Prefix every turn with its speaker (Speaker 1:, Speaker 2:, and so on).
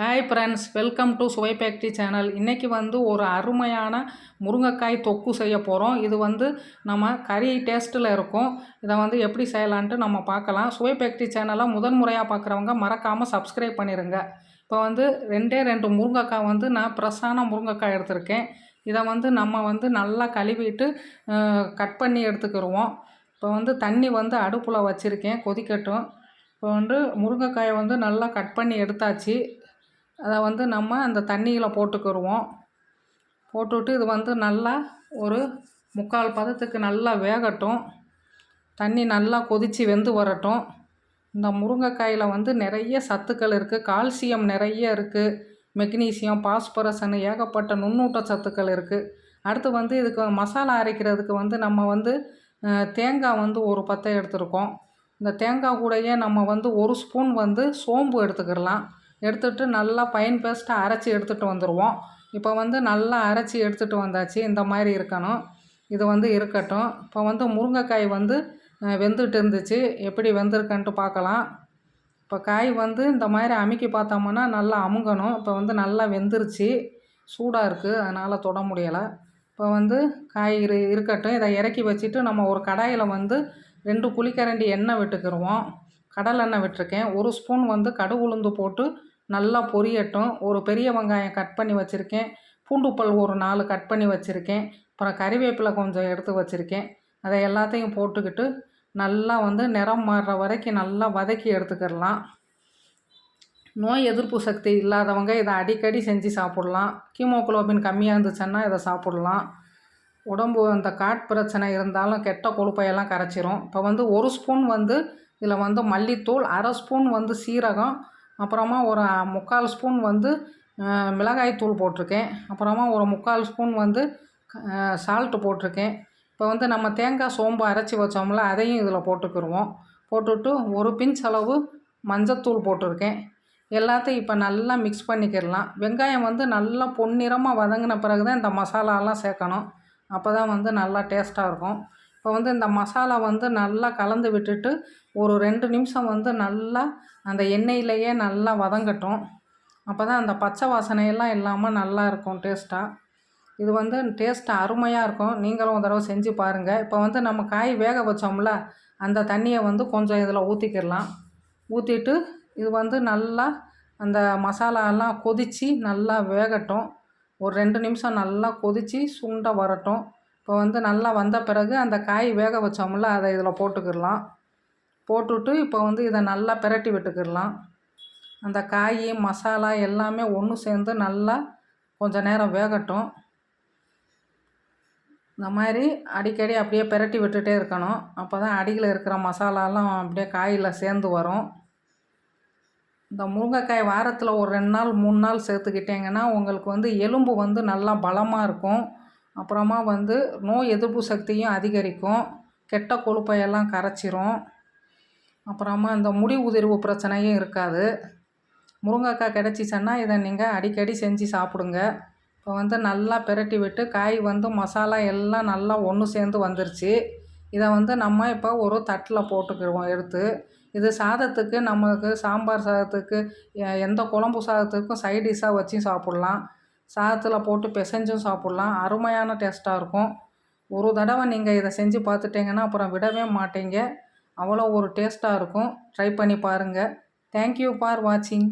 Speaker 1: Hi friends welcome to சுவை bakery channel இன்றைக்கி வந்து ஒரு அருமையான முருங்கைக்காய் தொக்கு செய்ய போகிறோம் இது வந்து நம்ம கறி டேஸ்ட்டில் இருக்கும். இதை வந்து எப்படி செய்யலான்ட்டு நம்ம பார்க்கலாம். சுவை பேக்ட்ரி சேனலை முதன்முறையாக பார்க்குறவங்க மறக்காமல் சப்ஸ்கிரைப் பண்ணிடுங்க இப்போ வந்து ரெண்டே ரெண்டு முருங்கைக்காய் வந்து நான் ஃப்ரெஷ்ஷான முருங்கைக்காய் எடுத்திருக்கேன். இதை வந்து நம்ம வந்து நல்லா கழுவிட்டு கட் பண்ணி எடுத்துக்கிடுவோம் இப்போ வந்து தண்ணி வந்து அடுப்பில் வச்சுருக்கேன் கொதிக்கட்டும். இப்போ வந்து முருங்கைக்காயை வந்து நல்லா கட் பண்ணி எடுத்தாச்சு. அதை வந்து நம்ம அந்த தண்ணியில் போட்டுக்கிடுவோம் போட்டுவிட்டு இது வந்து நல்லா ஒரு முக்கால் பதத்துக்கு நல்லா வேகட்டும். தண்ணி நல்லா கொதித்து வெந்து வரட்டும். இந்த முருங்கைக்காயில் வந்து நிறைய சத்துக்கள் இருக்குது கால்சியம் நிறைய இருக்குது மெக்னீசியம் பாஸ்பரஸ்னு ஏகப்பட்ட நுண்ணூட்ட சத்துக்கள் இருக்குது அடுத்து வந்து இதுக்கு மசாலா அரைக்கிறதுக்கு வந்து நம்ம வந்து தேங்காய் வந்து ஒரு பத்தை எடுத்துருக்கோம். இந்த தேங்காய் கூடயே நம்ம வந்து ஒரு ஸ்பூன் வந்து சோம்பு எடுத்துக்கிடலாம். எடுத்துகிட்டு நல்லா பைன் பேஸ்ட்டாக அரைச்சி எடுத்துகிட்டு வந்துடுவோம் இப்போ வந்து நல்லா அரைச்சி எடுத்துகிட்டு வந்தாச்சு. இந்த மாதிரி இருக்கணும். இது வந்து இருக்கட்டும். இப்போ வந்து முருங்கைக்காய் வந்து வெந்துட்டு இருந்துச்சு. எப்படி வெந்திருக்கன்ட்டு பார்க்கலாம். இப்போ காய் வந்து இந்த மாதிரி அமுக்கி பார்த்தோம்னா நல்லா அமுங்கணும். இப்போ வந்து நல்லா வெந்துருச்சு. சூடாக இருக்குது அதனால் தொட முடியலை. இப்போ வந்து காய் இரு இருக்கட்டும். இதை இறக்கி வச்சுட்டு நம்ம ஒரு கடாயில் வந்து ரெண்டு புளிக்கரண்டி எண்ணெய் விட்டுக்கிடுவோம் கடலெண்ணெய் விட்டுருக்கேன். ஒரு ஸ்பூன் வந்து கடுகு உளுந்து போட்டு நல்லா பொரியட்டும். ஒரு பெரிய வெங்காயம் கட் பண்ணி வச்சுருக்கேன். பூண்டு பல் ஒரு நாலு கட் பண்ணி வச்சுருக்கேன். அப்புறம் கறிவேப்பிலை கொஞ்சம் எடுத்து வச்சுருக்கேன். அதை எல்லாத்தையும் போட்டுக்கிட்டு நல்லா வந்து நிறம் மாறுற வரைக்கும் நல்லா வதக்கி எடுத்துக்கிடலாம். நோய் எதிர்ப்பு சக்தி இல்லாதவங்க இதை அடிக்கடி செஞ்சு சாப்பிட்லாம். கீமோக்ளோபின் கம்மியாக இருந்துச்சுன்னா இதை சாப்பிட்லாம். உடம்பு அந்த காட் பிரச்சனை இருந்தாலும் கெட்ட கொழுப்பையெல்லாம் கரைச்சிரும். இப்போ வந்து ஒரு ஸ்பூன் வந்து இதில் வந்து மல்லித்தூள் அரை ஸ்பூன் வந்து சீரகம் அப்புறமா ஒரு முக்கால் ஸ்பூன் வந்து மிளகாய் தூள் போட்டிருக்கேன். அப்புறமா ஒரு முக்கால் ஸ்பூன் வந்து சால்ட்டு போட்டிருக்கேன். இப்போ வந்து நம்ம தேங்காய் சோம்பு அரைச்சி வச்சோம்ல அதையும் இதில் போட்டுக்கிடுவோம் போட்டுவிட்டு ஒரு பிஞ்ச் அளவு மஞ்சத்தூள் போட்டிருக்கேன். எல்லாத்தையும் இப்போ நல்லா மிக்ஸ் பண்ணிக்கிடலாம். வெங்காயம் வந்து நல்லா பொன்னிறமாக வதங்கின பிறகு தான் இந்த மசாலாலாம் சேர்க்கணும். அப்போ தான் வந்து நல்லா டேஸ்ட்டாக இருக்கும். இப்போ வந்து இந்த மசாலா வந்து நல்லா கலந்து விட்டுட்டு ஒரு ரெண்டு நிமிஷம் வந்து நல்லா அந்த எண்ணெயிலையே நல்லா வதங்கட்டும். அப்போ தான் அந்த பச்சை வாசனையெல்லாம் இல்லாமல் நல்லா இருக்கும் டேஸ்ட்டாக இது வந்து டேஸ்ட் அருமையாக இருக்கும். நீங்களும் ஒரு தடவை செஞ்சு பாருங்கள் இப்போ வந்து நம்ம காய் வேக வச்சோம்ல அந்த தண்ணியை வந்து கொஞ்சம் இதில் ஊற்றிக்கிடலாம் ஊற்றிட்டு இது வந்து நல்லா அந்த மசாலாலாம் கொதித்து நல்லா வேகட்டும். ஒரு ரெண்டு நிமிஷம் நல்லா கொதித்து சுண்டை வரட்டும். இப்போ வந்து நல்லா வந்த பிறகு அந்த காய் வேக வச்சோம்ல அதை இதில் போட்டுக்கிடலாம். போட்டுவிட்டு இப்போ வந்து இதை நல்லா பிரட்டி விட்டுக்கிடலாம். அந்த காய் மசாலா எல்லாமே ஒன்று சேர்ந்து நல்லா கொஞ்சம் நேரம் வேகட்டும். இந்த மாதிரி அடிக்கடி அப்படியே பிரட்டி விட்டுட்டே இருக்கணும். அப்போ தான் அடியில் இருக்கிற மசாலாலாம் அப்படியே காயில் சேர்ந்து வரும். இந்த முருங்கைக்காய் வாரத்தில் ஒரு ரெண்டு நாள் மூணு நாள் சேர்த்துக்கிட்டிங்கன்னா உங்களுக்கு வந்து எலும்பு வந்து நல்லா பலமாக இருக்கும். அப்புறமா வந்து நோய் எதிர்ப்பு சக்தியும் அதிகரிக்கும். கெட்ட கொழுப்பையெல்லாம் கரைச்சிரும். அப்புறமா இந்த முடி உதிர்வு பிரச்சனையும் இருக்காது. முருங்கைக்காய் கிடச்சிச்சன்னா இதை நீங்கள் அடிக்கடி செஞ்சு சாப்பிடுங்க. இப்போ வந்து நல்லா பிரட்டி விட்டு காய் வந்து மசாலா எல்லாம் நல்லா ஒன்று சேர்ந்து வந்துருச்சு. இதை வந்து நம்ம இப்போ ஒரு தட்டில் போட்டுக்கிடுவோம் எடுத்து. இது சாதத்துக்கு நமக்கு சாம்பார் சாதத்துக்கு எந்த குழம்பு சாதத்துக்கும் சைடிஷாக வச்சும் சாப்பிட்லாம். சாதத்தில் போட்டு பிசைஞ்சும் சாப்பிட்லாம். அருமையான டேஸ்ட்டாக இருக்கும். ஒரு தடவை நீங்கள் இதை செஞ்சு பார்த்துட்டிங்கன்னா அப்புறம் விடவே மாட்டீங்க. அவ்வளோ ஒரு டேஸ்ட்டாக இருக்கும். ட்ரை பண்ணி பாருங்கள் தேங்க்யூ ஃபார் வாட்சிங்